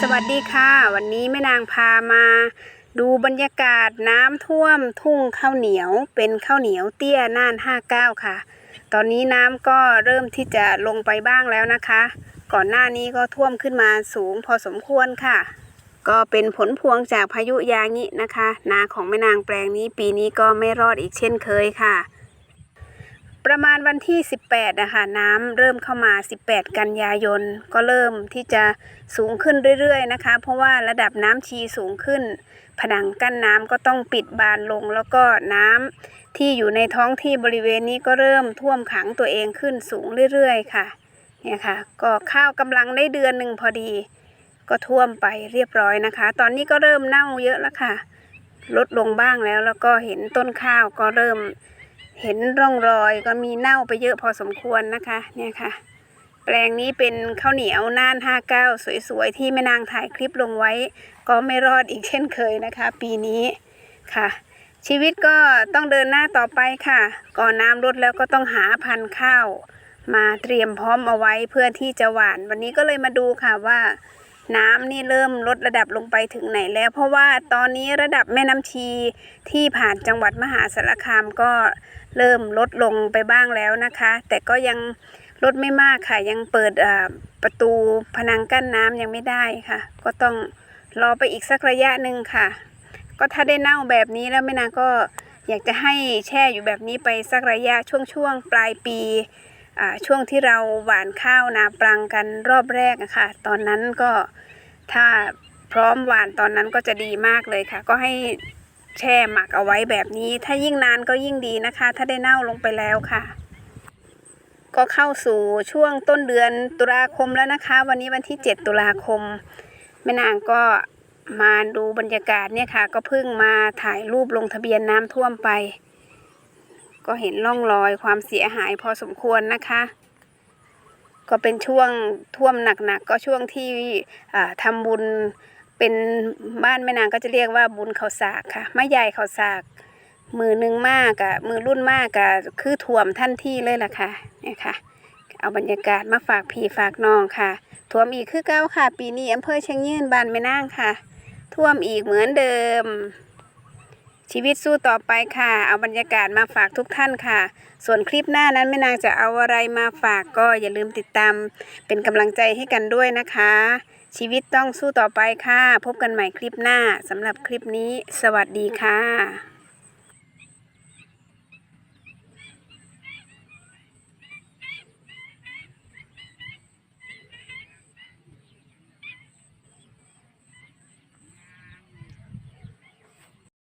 สวัสดีค่ะ วันนี้แม่นางพามา ดูบรรยากาศน้ำท่วมทุ่งข้าวเหนียวเป็นข้าวเหนียวเตี้ยน่าน 59 ค่ะ ตอนนี้น้ำก็เริ่มที่จะลงไปบ้างแล้วนะคะ ก่อนหน้านี้ก็ท่วมขึ้นมาสูงพอสมควรค่ะ ก็เป็นผลพวงจากพายุยางินะคะ นาของแม่นางแปลงนี้ปีนี้ก็ไม่รอดอีกเช่นเคยค่ะ ประมาณวันที่ 18 นะคะ น้ำเริ่มเข้ามา 18 กันยายน ก็เริ่มที่จะสูงขึ้นเรื่อยๆนะคะ เพราะว่าระดับน้ำชีสูงขึ้น ผนังกั้นน้ำก็ต้องปิดบานลง แล้วก็น้ำที่อยู่ในท้องที่บริเวณนี้ก็เริ่มท่วมขังตัวเองขึ้นสูงเรื่อยๆ ค่ะเนี่ยค่ะ ก็ข้าวกำลังได้เดือนหนึ่งพอดี ก็ท่วมไปเรียบร้อยนะคะ ตอนนี้ก็เริ่มเน่าเยอะแล้วค่ะ ลดลงบ้างแล้วแล้วก็เห็นต้นข้าวก็เริ่ม เห็นร่องรอยก็มีเน่าไปเยอะพอสมควรนะคะ เนี่ยค่ะ แปลงนี้เป็นข้าวเหนียวน่าน 59 สวยๆ ที่แม่นางถ่ายคลิปลงไว้ ก็ไม่รอดอีกเช่นเคยนะคะ ปีนี้ค่ะ ชีวิตก็ต้องเดินหน้าต่อไปค่ะ ก่อนน้ำลดแล้วก็ต้องหาพันธุ์ข้าว มาเตรียมพร้อมเอาไว้เพื่อที่จะหวาน วันนี้ก็เลยมาดูค่ะว่า น้ำนี่เริ่มลดระดับลงไปถึงไหนแล้ว เพราะว่าตอนนี้ระดับแม่น้ำชีที่ผ่านจังหวัดมหาสารคามก็เริ่มลดลงไปบ้างแล้วนะคะ แต่ก็ยังลดไม่มากค่ะ ยังเปิดประตูพนังกั้นน้ำยังไม่ได้ค่ะ ก็ต้องรอไปอีกสักระยะหนึ่งค่ะ ก็ถ้าได้เน่าแบบนี้แล้วแม่นางก็อยากจะให้แช่อยู่แบบนี้ไปสักระยะช่วงช่วงๆปลายปี ช่วงที่เราหว่านข้าวนาปรังกันรอบแรกอะคะตอนนั้นก็ถ้าพร้อมหว่านตอนนั้นก็จะดีมากเลยค่ะ ก็ให้แช่หมักเอาไว้แบบนี้ ถ้ายิ่งนานก็ยิ่งดีนะคะ ถ้าได้เน่าลงไปแล้วค่ะ ก็เข้าสู่ช่วงต้นเดือนตุลาคมแล้วนะคะ วันนี้วันที่ 7 ตุลาคมแม่นางก็มาดูบรรยากาศเนี่ยค่ะ ก็เพิ่งมาถ่ายรูปลงทะเบียนน้ำท่วมไป ก็เห็นร่องรอยความเสียหายพอสมควรนะคะ ก็เป็นช่วงท่วมหนักๆก็ช่วงที่อ่าทำบุญเป็นบ้านแม่นางก็จะเรียกว่าบุญเขาสากค่ะไม่ใหญ่เขาสากมือหนึ่งมากอะมือรุ่นมากอะคือท่วมท่านที่เลยล่ะค่ะเนี่ยค่ะ เอาบรรยากาศมาฝากพี่ฝากน้องค่ะท่วมอีกคือเก้าค่ะ ปีนี้อำเภอเชียงยืนบ้านแม่นางค่ะ ท่วมอีกเหมือนเดิม ชีวิตสู้ต่อไปค่ะ เอาบรรยากาศมาฝากทุกท่านค่ะ ส่วนคลิปหน้านั้นแม่นางจะเอาอะไรมาฝากก็อย่าลืมติดตาม เป็นกำลังใจให้กันด้วยนะคะ ชีวิตต้องสู้ต่อไปค่ะ พบกันใหม่คลิปหน้าสำหรับคลิปนี้ สวัสดีค่ะ